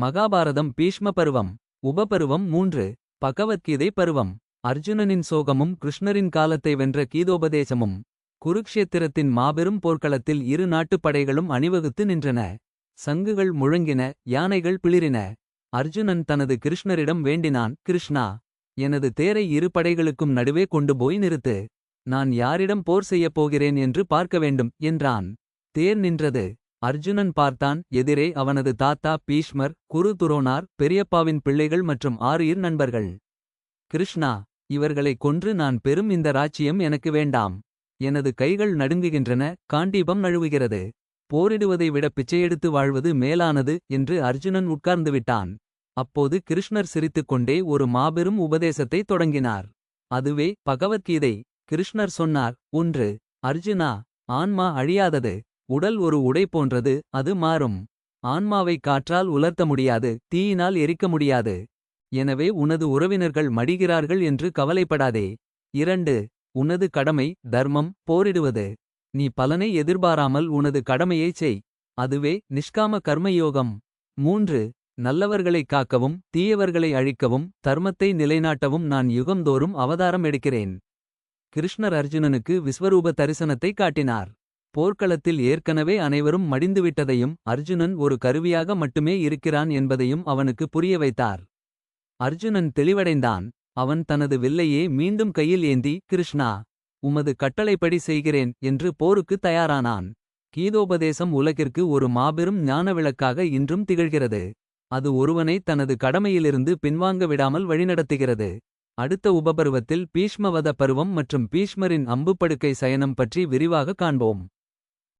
மகாபாரதம் பீஷ்ம பருவம் உபபருவம் மூன்று பகவத்கீதை பருவம். அர்ஜுனனின் சோகமும் கிருஷ்ணரின் காலத்தை வென்ற கீதோபதேசமும் குருக்ஷேத்திரத்தின் மாபெரும் போர்க்களத்தில் இரு நாட்டுப் படைகளும் அணிவகுத்து நின்றன. சங்குகள் முழங்கின யானைகள் பிளிரின அர்ஜுனன் தனது கிருஷ்ணரிடம் வேண்டினான் கிருஷ்ணா எனது தேரை இரு படைகளுக்கும் நடுவே கொண்டு போய் நிறுத்து. நான் யாரிடம் போர் செய்யப் போகிறேன் என்று பார்க்க வேண்டும் என்றான். தேர் நின்றது. அர்ஜுனன் பார்த்தான். எதிரே அவனது தாத்தா பீஷ்மர் குரு துரோனார் பெரியப்பாவின் பிள்ளைகள் மற்றும் ஆறு நண்பர்கள். கிருஷ்ணா இவர்களை கொன்று நான் பெரும் இந்த ராச்சியம் எனக்கு வேண்டாம். எனது கைகள் நடுங்குகின்றன காண்டீபம் நழுவுகிறது. போரிடுவதை விட பிச்சையெடுத்து வாழ்வது மேலானது என்று அர்ஜுனன் உட்கார்ந்துவிட்டான் அப்போது கிருஷ்ணர் சிரித்துக்கொண்டே ஒரு மாபெரும் உபதேசத்தை தொடங்கினார். அதுவே பகவத்கீதை. கிருஷ்ணர் சொன்னார் ஒன்று அர்ஜுனா ஆன்மா அழியாதது. உடல் ஒரு உடை போன்றது அது மாறும். ஆன்மாவை காற்றால் உலர்த்த முடியாது தீயினால் எரிக்க முடியாது. எனவே உனது உறவினர்கள் மடிகிறார்கள் என்று கவலைப்படாதே. இரண்டு உனது கடமை தர்மம் போரிடுவது. நீ பலனை எதிர்பாராமல் உனது கடமையைச் செய். அதுவே நிஷ்காம கர்மயோகம். மூன்று நல்லவர்களைக் காக்கவும் தீயவர்களை அழிக்கவும் தர்மத்தை நிலைநாட்டவும் நான் யுகந்தோறும் அவதாரம் எடுக்கிறேன். கிருஷ்ணர் அர்ஜுனனுக்கு விஸ்வரூப தரிசனத்தை காட்டினார். போர்க்களத்தில் ஏற்கனவே அனைவரும் மடிந்துவிட்டதையும் அர்ஜுனன் ஒரு கருவியாக மட்டுமே இருக்கிறான் என்பதையும் அவனுக்கு புரிய வைத்தார். அர்ஜுனன் தெளிவடைந்தான். அவன் தனது வில்லையே மீண்டும் கையில் ஏந்தி கிருஷ்ணா உமது கட்டளைப்படி செய்கிறேன் என்று போருக்கு தயாரானான். கீதோபதேசம் உலகிற்கு ஒரு மாபெரும் ஞான விளக்காக இன்றும் திகழ்கிறது. அது ஒருவனை தனது கடமையிலிருந்து பின்வாங்க விடாமல் வழிநடத்துகிறது. அடுத்த உபபருவத்தில் பீஷ்மவத பருவம் மற்றும் பீஷ்மரின் அம்புப்படுக்கை சயனம் பற்றி விரிவாக காண்போம்.